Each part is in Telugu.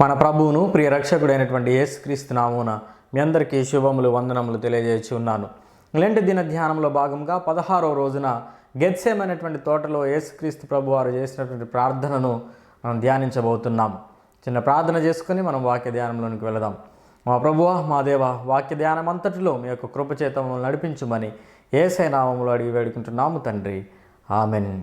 మన ప్రభువును ప్రియ రక్షకుడైనటువంటి యేసుక్రీస్తు నామూన మీ అందరికీ శుభములు వందనములు తెలియజేసి ఉన్నాను. లెంటి దిన ధ్యానంలో భాగంగా పదహారవ రోజున గెత్సేమైనటువంటి తోటలో యేసుక్రీస్తు ప్రభు వారు చేసినటువంటి ప్రార్థనను మనం ధ్యానించబోతున్నాం. చిన్న ప్రార్థన చేసుకుని మనం వాక్య ధ్యానంలోనికి వెళదాం. మా ప్రభువ మా దేవ వాక్య ధ్యానం అంతటిలో మీ యొక్క కృపచేత నడిపించుమని ఏసై నామములు అడిగి వేడుకుంటున్నాము తండ్రి. ఆమెన్.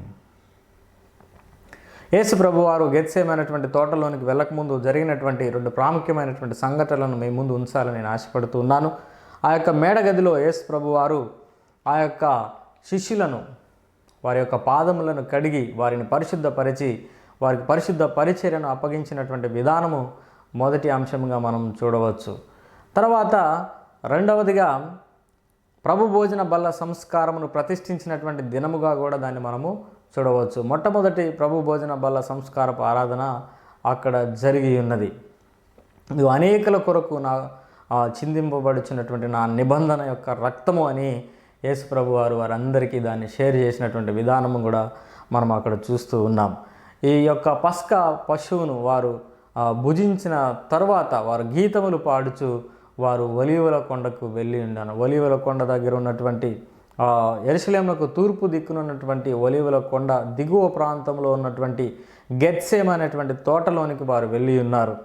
యేసు ప్రభు వారు గెత్సేమైనటువంటి తోటలోనికి వెళ్ళకముందు జరిగినటువంటి రెండు ప్రాముఖ్యమైనటువంటి సంఘటనలను మీ ముందు ఉంచాలని నేను ఆశపడుతూ ఉన్నాను. ఆ యొక్క మేడగదిలో యేసు ప్రభు వారు ఆ యొక్క శిష్యులను వారి యొక్క పాదములను కడిగి వారిని పరిశుద్ధపరిచి వారికి పరిశుద్ధ పరిచర్యను అప్పగించినటువంటి విధానము మొదటి అంశంగా మనం చూడవచ్చు. తర్వాత రెండవదిగా ప్రభు భోజన బల్ల సంస్కారమును ప్రతిష్ఠించినటువంటి దినముగా కూడా దాన్ని మనము చూడవచ్చు. మొట్టమొదటి ప్రభు భోజన బల్ల సంస్కారపు ఆరాధన అక్కడ జరిగి ఉన్నది. ఇది అనేకుల కొరకు నా చిందింపబడుచున్నటువంటి నా నిబంధన యొక్క రక్తము అని యేసు ప్రభు వారు వారందరికీ దాన్ని షేర్ చేసినటువంటి విధానము కూడా మనం అక్కడ చూస్తూ ఉన్నాం. ఈ యొక్క పస్క పశువును వారు భుజించిన తర్వాత వారు గీతములు పాడుచు వారు ఒలీవల కొండకు వెళ్ళి ఉన్నాను ఒలీవల కొండ దగ్గర ఉన్నటువంటి ఎరుసలేములకు తూర్పు దిక్కున ఉన్నటువంటి కొండ దిగువ ప్రాంతంలో ఉన్నటువంటి గెత్సేమ్ అనేటువంటి తోటలోనికి వారు వెళ్ళి ఉన్నారు.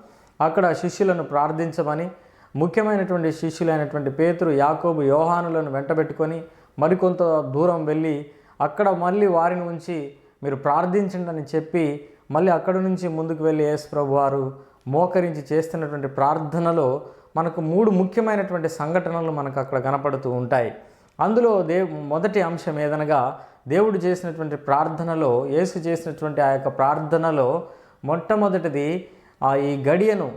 అక్కడ శిష్యులను ప్రార్థించమని ముఖ్యమైనటువంటి శిష్యులైనటువంటి పేతురు యాకోబు యోహానులను వెంటబెట్టుకొని మరికొంత దూరం వెళ్ళి అక్కడ మళ్ళీ వారిని ఉంచి మీరు ప్రార్థించండి అని చెప్పి మళ్ళీ అక్కడ నుంచి ముందుకు వెళ్ళి యేసు ప్రభు వారు మోకరించి చేస్తున్నటువంటి ప్రార్థనలో మనకు మూడు ముఖ్యమైనటువంటి సంఘటనలు మనకు అక్కడ కనపడుతూ ఉంటాయి. అందులో దే మొదటి అంశం ఏదనగా దేవుడు చేసినటువంటి ప్రార్థనలో యేసు చేసినటువంటి ఆ యొక్క ప్రార్థనలో మొట్టమొదటిది ఆ ఈ గడియను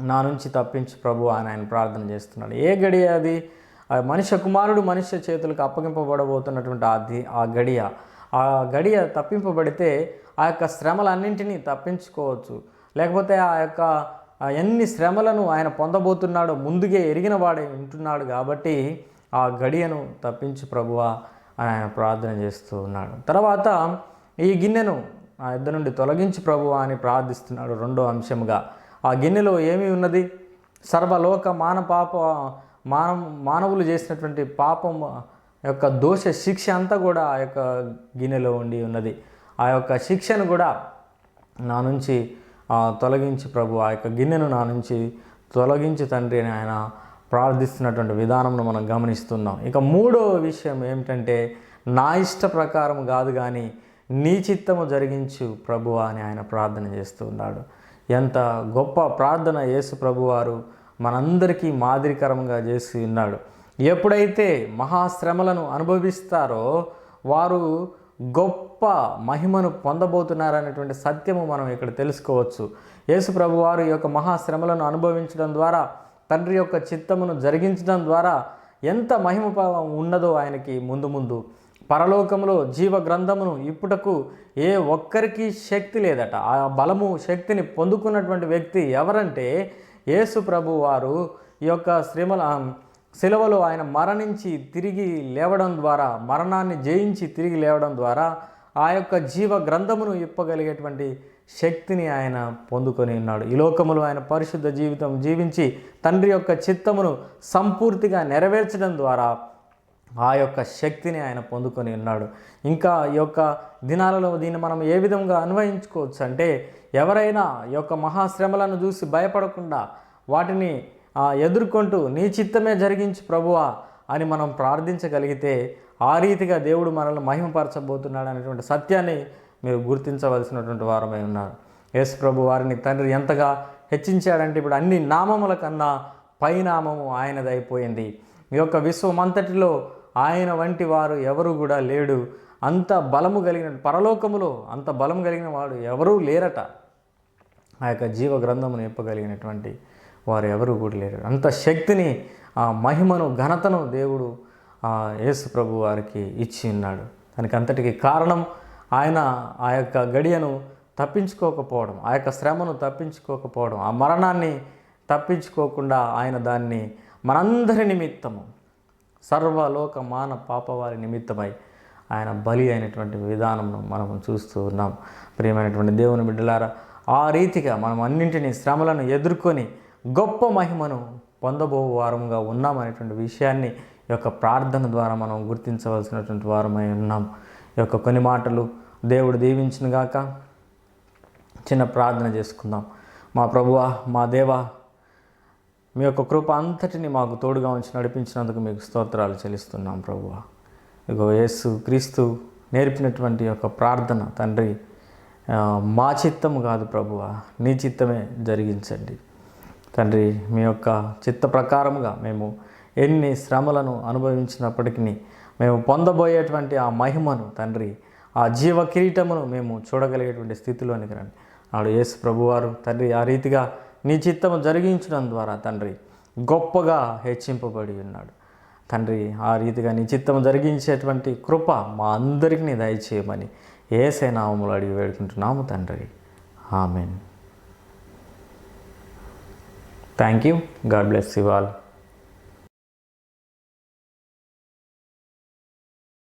నా నుంచి తప్పించు ప్రభు అని ఆయన ప్రార్థన చేస్తున్నాడు. ఏ గడియ అది? ఆ కుమారుడు మనిషి చేతులకు అప్పగింపబడబోతున్నటువంటి ఆ ది ఆ గడియ. ఆ గడియ తప్పింపబడితే ఆ యొక్క శ్రమలన్నింటినీ తప్పించుకోవచ్చు. లేకపోతే ఆ యొక్క ఎన్ని శ్రమలను ఆయన పొందబోతున్నాడో ముందుగే ఎరిగిన వాడే ఉంటున్నాడు కాబట్టి ఆ గడియను తప్పించు ప్రభువా అని ఆయన ప్రార్థన చేస్తూ ఉన్నాడు. తర్వాత ఈ గిన్నెను ఆ ఇద్దరు నుండి తొలగించి ప్రభువా అని ప్రార్థిస్తున్నాడు రెండో అంశముగా. ఆ గిన్నెలో ఏమి ఉన్నది? సర్వలోక మాన పాప మానవ మానవులు చేసినటువంటి పాపం యొక్క దోష శిక్ష అంతా కూడా ఆ యొక్క గిన్నెలో ఉండి ఉన్నది. ఆ యొక్క శిక్షను కూడా నా నుంచి తొలగించి ప్రభు ఆ యొక్క గిన్నెను నా నుంచి తొలగించి తండ్రి అని ఆయన ప్రార్థిస్తున్నటువంటి విధానంను మనం గమనిస్తున్నాం. ఇక మూడో విషయం ఏమిటంటే నా ఇష్ట ప్రకారం కాదు కానీ నీ చిత్తము జరిగించు ప్రభు అని ఆయన ప్రార్థన చేస్తూ ఉన్నాడు. ఎంత గొప్ప ప్రార్థన యేసు ప్రభువారు మనందరికీ మాదిరికరంగా చేసి ఉన్నాడు. ఎప్పుడైతే మహాశ్రమలను అనుభవిస్తారో వారు గొప్ప మహిమను పొందబోతున్నారనేటువంటి సత్యము మనం ఇక్కడ తెలుసుకోవచ్చు. యేసు ప్రభువారు ఈ యొక్క మహాశ్రమలను అనుభవించడం ద్వారా తండ్రి యొక్క చిత్తమును జరిగించడం ద్వారా ఎంత మహిమ ఉన్నదో ఆయనకి ముందు ముందు. పరలోకంలో జీవ గ్రంథమును ఇప్పుటకు ఏ ఒక్కరికి శక్తి లేదట. ఆ బలము శక్తిని పొందుకున్నటువంటి వ్యక్తి ఎవరంటే యేసు ప్రభు వారు. ఈ యొక్క శ్రీమల శిలవలో ఆయన మరణించి తిరిగి లేవడం ద్వారా మరణాన్ని జయించి తిరిగి లేవడం ద్వారా ఆ యొక్క జీవ గ్రంథమును ఇప్పగలిగేటువంటి శక్తిని ఆయన పొందుకొని ఉన్నాడు. ఈ లోకములో ఆయన పరిశుద్ధ జీవితం జీవించి తండ్రి యొక్క చిత్తమును సంపూర్తిగా నెరవేర్చడం ద్వారా ఆ యొక్క శక్తిని ఆయన పొందుకొని ఉన్నాడు. ఇంకా ఈ యొక్క దినాలలో దీన్ని మనం ఏ విధంగా అన్వయించుకోవచ్చు అంటే ఎవరైనా ఈ యొక్క మహాశ్రమలను చూసి భయపడకుండా వాటిని ఎదుర్కొంటూ నీ చిత్తమే జరిగించి ప్రభువా అని మనం ప్రార్థించగలిగితే ఆ రీతిగా దేవుడు మనల్ని మహిమపరచబోతున్నాడు అనేటువంటి సత్యాన్ని మీరు గుర్తించవలసినటువంటి వారమై ఉన్నారు. యేసు ప్రభు వారిని తండ్రి ఎంతగా హెచ్చించాడంటే ఇప్పుడు అన్ని నామముల కన్నా పైనామము ఆయనదైపోయింది. ఈ యొక్క విశ్వమంతటిలో ఆయన వంటి వారు ఎవరు కూడా లేడు. అంత బలము కలిగిన పరలోకములో అంత బలం కలిగిన వాడు ఎవరూ లేరట. ఆ యొక్క జీవ గ్రంథమును చెప్పగలిగినటువంటి వారు ఎవరు కూడా లేరు. అంత శక్తిని ఆ మహిమను ఘనతను దేవుడు ఆ యేసు ప్రభు వారికి ఇచ్చి ఉన్నాడు. దానికి అంతటికి కారణం ఆయన ఆ యొక్క గడియను తప్పించుకోకపోవడం ఆ యొక్క శ్రమను తప్పించుకోకపోవడం ఆ మరణాన్ని తప్పించుకోకుండా ఆయన దాన్ని మనందరి నిమిత్తము సర్వలోక మాన పాపవారి నిమిత్తమై ఆయన బలి అయినటువంటి విధానంను మనం చూస్తూ ఉన్నాం. ప్రియమైనటువంటి దేవుని బిడ్డలారా ఆ రీతిగా మనం అన్నింటినీ శ్రమలను ఎదుర్కొని గొప్ప మహిమను పొందబో వారంగా ఉన్నామనేటువంటి విషయాన్ని ఈ యొక్క ప్రార్థన ద్వారా మనం గుర్తించవలసినటువంటి వారమై ఉన్నాం. యొక్క కొన్ని మాటలు దేవుడు దీవించిన గాక చిన్న ప్రార్థన చేసుకుందాం. మా ప్రభువా మా దేవా మీ యొక్క కృప అంతటిని మాకు తోడుగా ఉంచి నడిపించినందుకు మీకు స్తోత్రాలు చెల్లిస్తున్నాం ప్రభువ. ఇగో యేసు క్రీస్తు నేర్పినటువంటి యొక్క ప్రార్థన తండ్రి మా చిత్తము కాదు ప్రభువ నీ చిత్తమే జరిగించండి. తండ్రి మీ యొక్క చిత్త ప్రకారముగా మేము ఎన్ని శ్రమలను అనుభవించినప్పటికీ మేము పొందబోయేటువంటి ఆ మహిమను తండ్రి ఆ జీవ కిరీటమును మేము చూడగలిగేటువంటి స్థితిలోనికి రండి. నాడు యేసు ప్రభువారు తండ్రి ఆ రీతిగా నీ చిత్తము జరిగించడం ద్వారా తండ్రి గొప్పగా హెచ్చింపబడి ఉన్నాడు. తండ్రి ఆ రీతిగా నీ చిత్తము జరిగించేటువంటి కృప మా అందరికీ దయచేయమని ఏసై నామములు అడిగి వేడుకుంటున్నాము తండ్రి. Amen. Thank you. God bless you all.